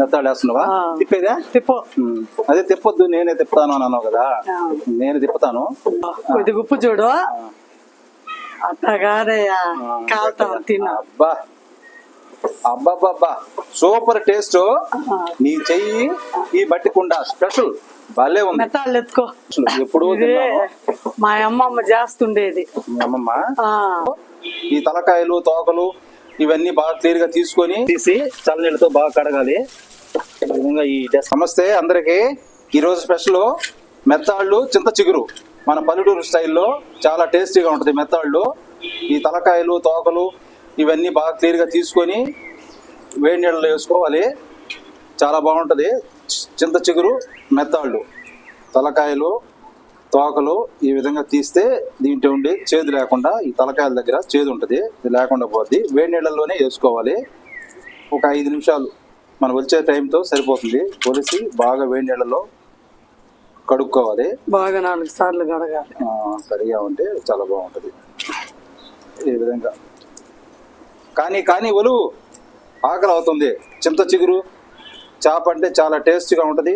మెత్తాడు వేస్తున్నావా ఆ. తిప్పేదా? తిప్పు. అదే తిప్పొద్దు నేనే తిప్పుతాను అని అన్నావు కదా. నేను తిప్పుతాను? కొద్ది ఉప్పు చూడు. అట్టగానయ్యా ఆ, కాలుతాం తిన్నా అబ్బా. అబ్బాబ్బా సూపర్ టేస్ట్. నీ చెయ్యి ఈ బట్టి కుండ స్పెషల్. భలే ఉంది. మెత్తాళ్ళు ఎత్తుకో. ఎప్పుడు మా అమ్మమ్మ చేస్తుండేది. అమ్మమ్మ? ఈ తలకాయలు తోకలు ఇవన్నీ బాగా క్లియర్గా తీసుకొని తీసి చల్లనీళ్ళతో బాగా కడగాలి. ఈ విధంగా ఈ డస్ట్ నమస్తే అందరికి. ఈ రోజు స్పెషల్ మెత్తాళ్ళు చింత చిగురు. మన పల్లెటూరు స్టైల్లో చాలా టేస్టీగా ఉంటుంది మెత్తాళ్ళు. ఈ తలకాయలు తోకలు ఇవన్నీ బాగా క్లియర్గా తీసుకొని వేడి నీళ్ళలో వేసుకోవాలి. చాలా బాగుంటుంది. చింత చిగురు మెత్తాళ్ళు తలకాయలు తోకలు ఈ విధంగా తీస్తే దీంట్లో ఉండి చేదు లేకుండా ఈ తలకాయల దగ్గర చేదు ఉంటుంది. ఇది లేకుండా పోద్ది. వేడి నీళ్ళల్లోనే వేసుకోవాలి. ఒక ఐదు నిమిషాలు మనం వచ్చే టైంతో సరిపోతుంది. ఒలిసి బాగా వేడి నీళ్ళలో కడుక్కోవాలి. బాగా నాలుగు సార్లు కడగాలి. సరిగా ఉంటే చాలా బాగుంటుంది. ఈ విధంగా. కానీ కానీ ఒలు ఆకలి అవుతుంది. చింత చిగురు చేప అంటే చాలా టేస్ట్గా ఉంటుంది.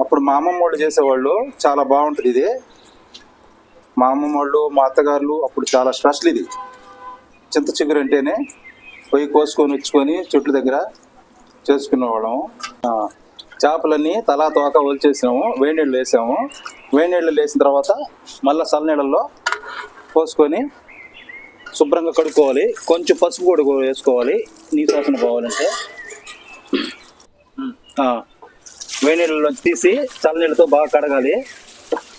అప్పుడు మా అమ్మమ్మ వాళ్ళు చేసేవాళ్ళు చాలా బాగుంటుంది ఇది. మా అమ్మమ్మ వాళ్ళు మా అత్తగారులు అప్పుడు చాలా స్పెషల్ ఇది. చింత చిగురు అంటేనే పొయ్యి కోసుకొని వచ్చుకొని చెట్ల దగ్గర చేసుకునేవాళ్ళము. చేపలన్నీ తలా తోక ఒలిచేసాము వేడి నీళ్ళు వేసాము. వేడి నీళ్ళు వేసిన తర్వాత మళ్ళీ చల్లనీళ్ళల్లో పోసుకొని శుభ్రంగా కడుక్కోవాలి. కొంచెం పసుపు కూడా వేసుకోవాలి. నీరు వాసన పోవాలంటే. ఆ, వేడి నీళ్ళలో తీసి చల్లనీళ్ళతో బాగా కడగాలి.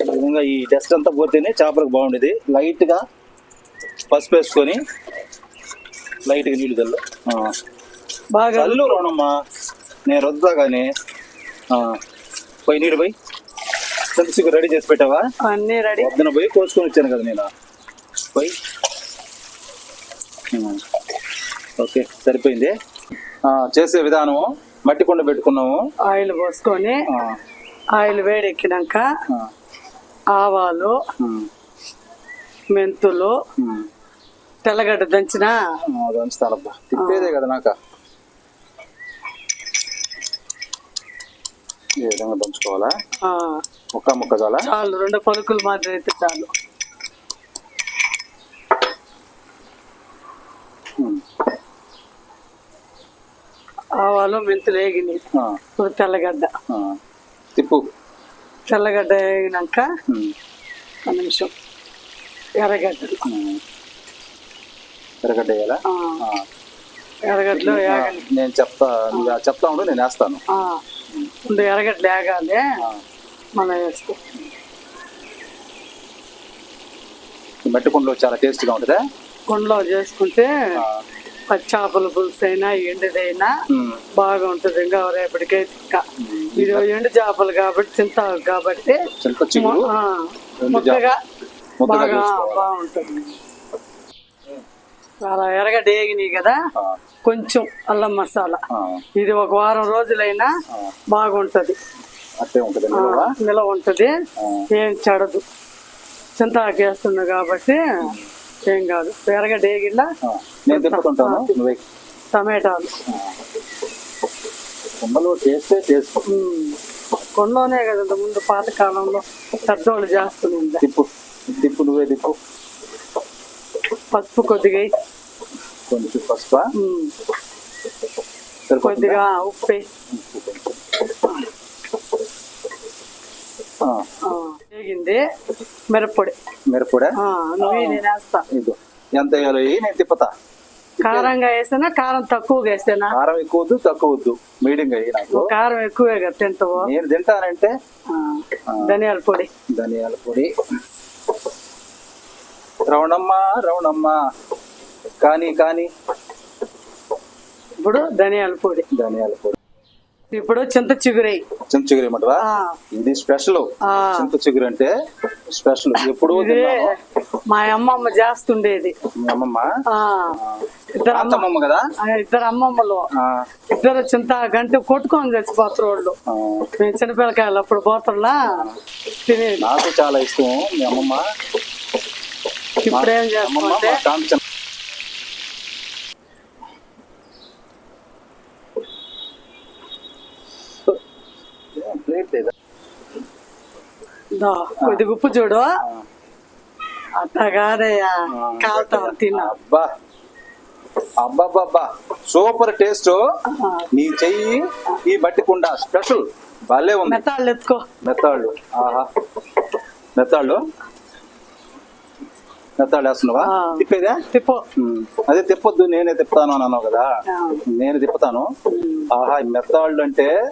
విధంగా ఈ డస్ట్ అంతా పోతేనే చేపలకు బాగుండేది. లైట్గా పసుపు వేసుకొని లైట్గా నీళ్ళు చల్లు. ఆ. బాగా చల్లు రోణమ్మా నేను వద్దా కానీ పోయి నీళ్ళు పోయి. చింతసిగ్గు రెడీ చేసి పెట్టావా? అన్ని రెడీ. పొద్దున పోయి కోసుకొని వచ్చాను కదా నేను. పోయి. ఓకే సరిపోయింది. చేసే విధానం మట్టి కుండ పెట్టుకున్నాము. ఆయిల్ పోసుకొని ఆయిల్ వేడెక్కినాక ఆవాలు మెంతులు. తెల్లగడ్డ దంచిన దంచుతానబ్బా. తిప్పేదే కదా నాక. ఈ విధంగా దంచుకోవాలా? ముక్క ముక్క చాలా చాలు రెండు పలుకులు మాత్రం అయితే చాలు. ఆవాలు మెంతులు ఇప్పుడు తెల్లగడ్డ. తిప్పు. తెల్లగడ్డ వేగినాక ఒక నిమిషం. ఎర్రగడ్డలు. ఎర్రగడ్డ వేయాలా. ఎర్రగడ్డలు వేగాలి. నేను చెప్తా చెప్తా ఉండు నేను వేస్తాను. ముందు ఎర్రగడ్డలు వేగాలి. మనం వేస్తాం. మట్టి కుండలో చాలా టేస్ట్గా ఉంటుందా? కొండలో చేసుకుంటే ఆ. పచ్చి చేపల పులుసు అయినా ఎండుదైనా ఉమ్. బాగా ఉంటుంది ఇంకా రేపటికైతే ఇంకా ఇది ఎండు చేపలు కాబట్టి చింత కాబట్టి ముద్దగా బాగా. బాగుంటుంది. అలా వేగినాయి కదా. కొంచెం అల్లం మసాలా. ఇది ఒక వారం రోజులైనా. బాగుంటది. నిలవా? ఉంటది. ఏం చెడదు. చింతాకు వేస్తుంది కాబట్టి ఏం కాదు. ఎర్రగడ్డ వేగిలా ఆ, నేను తిప్పుకుంటాను. నువ్వే. టమాటాలు. కుండలో టేస్ట్ ఉమ్. కొండలోనే కదా ముందు పాతకాలంలో పెద్దోళ్ళు చేస్తుండే తిప్పు. తిప్పు నువ్వే తిప్పు. పసుపు కొద్దిగా. కొంచెం పసుపు? కొద్దిగా ఉప్పు వేగింది మిరప్పొడి మిరప్పొడా నువ్వు నేను వేస్తా ఇదో ఎంత వేయాలో వేయి, నేను తిప్పుతా. కారంగా వేసినా కారం తక్కువగా వేస్తేనా? కారం ఎక్కువ వద్దు తక్కువ వద్దు. నాకు. కారం ఎక్కువే కదా తింటావు. నేను తింటానంటే? ధనియాల పొడి. ధనియాల పొడి. రవణమ్మ రవణమ్మ కానీ కానీ. ఇప్పుడు ధనియాల పొడి. ధనియాల పొడి. ఇప్పుడు చింత చిగురై. చింత చిగురు ఏమంటావా ఇది స్పెషల్. చింత చిగురు అంటే స్పెషల్. ఎప్పుడు మా అమ్మమ్మ చేస్తుండేది. అమ్మమ్మ? ఇద్దరు కదా? ఇద్దరు అమ్మమ్మలు. ఇద్దరు చింత గంట కొట్టుకొని చచ్చిపోతారు వాళ్ళు. మేము చిన్నపిల్లకాయలు అప్పుడు పోతున్నా తినేది. నాకు చాలా ఇష్టం మీ అమ్మమ్మ. ఇప్పుడు ఏం అమ్మమ్మ దా కొద్దిగా ఉప్పు చూడు. అట్లా కాదయ్యా కాలుతాం తిన్నా. అబ్బా. అబ్బాబ్బా సూపర్ టేస్ట్. నీ చెయ్యి ఈ బట్టి కుండ స్పెషల్. భలే ఉంది. మెత్తాళ్ళు ఎత్తుకో. మెత్తాళ్ళు. ఆహా. మెత్తాళ్ళు? మెత్తాళ్ళు వేస్తున్నావా. తిప్పేదా? తిప్పో. అదే తిప్పొద్దు నేనే తిప్పుతాను అని అన్నావు కదా. నేను తిప్పుతాను. ఆహా మెత్తాళ్ళు అంటే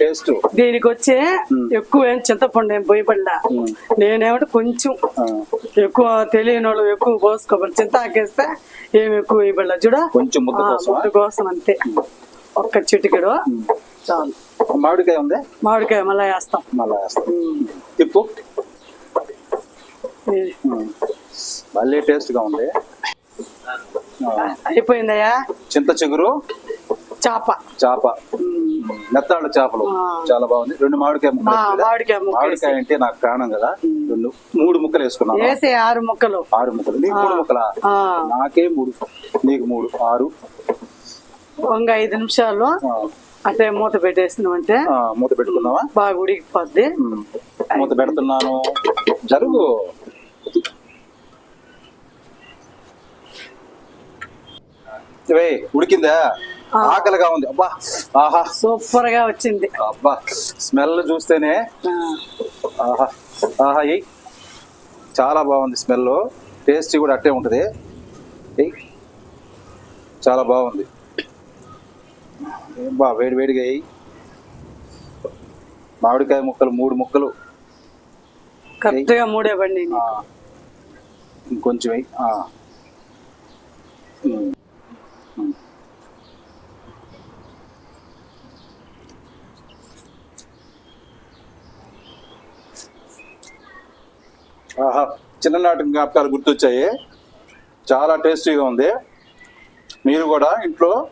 టేస్ట్? దీనికి వచ్చే ఎక్కువ ఏం చింతపండు ఏం పోయబడలా నేనేమిటి కొంచెం ఎక్కువ తెలియని వాళ్ళు ఎక్కువ పోసుకోవాలి చింత ఆకేస్తే ఏమి ఎక్కువ ఇవ్వబడలా చూడ? కొంచెం ముద్ద కోసం అంతే. ఒక్క చిటికెడు. చాలు. మామిడికాయ ఉంది? మామిడికాయ మళ్ళీ వేస్తాం. మళ్ళా వేస్తాం. తిప్పు. మళ్ళీ టేస్ట్గా ఉంది అయిపోయిందయ్యా? చింత చిగురు? చాప. చేప. మెత్తాళ్ళ చేపలు. చాలా బాగుంది. రెండు మామిడికాయ ముక్కలు? మామిడికాయ అంటే నాకు ప్రాణం కదా. రెండు మూడు ముక్కలు వేసుకున్నాను. వేసే ఆరు ముక్కలు. ఆరు ముక్కలు. నీకు మూడు ముక్కలా? నాకే మూడు. నీకు మూడు. ఆరు. ఇంక ఐదు నిమిషాలు. ఆ, అంటే మూత పెట్టేసినాం అంటే మూత పెట్టుకున్నావా? బాగా ఉడికిపోద్ది. మూత పెడుతున్నాను. జరుగు. ఉడికిందా. ఆకలిగా ఉంది. అబ్బా ఆహా. సూపర్గా వచ్చింది. అబ్బా స్మెల్ చూస్తేనే ఆహా ఆహా ఎయ్ చాలా బాగుంది స్మెల్. టేస్ట్ కూడా అట్టే ఉంటుంది. ఎయ్ చాలా బాగుంది. బా వేడి వేడిగా ఎయ్ మామిడికాయ ముక్కలు మూడు ముక్కలు. కరెక్ట్గా మూడే బండి ఆ, ఇంకొంచెం చిన్ననాటి జ్ఞాపకాలు గుర్తొచ్చాయి. చాలా టేస్టీగా ఉంది. మీరు కూడా ఇంట్లో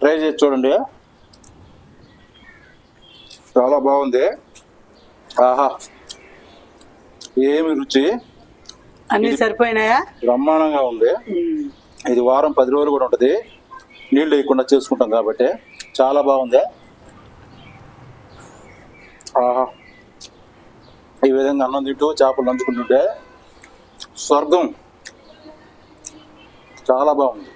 ట్రై చేసి చూడండి. చాలా బాగుంది. ఆహా ఏమి రుచి? అన్ని సరిపోయినాయా? బ్రహ్మాండంగా ఉంది. ఇది వారం పది రోజులు కూడా ఉంటుంది. నీళ్ళు వేయకుండా చేసుకుంటాం కాబట్టి చాలా బాగుంది. ఆహా. ఈ విధంగా అన్నం తింటూ చేపలు నంచుకుంటుంటే స్వర్గం చాలా బాగుంది.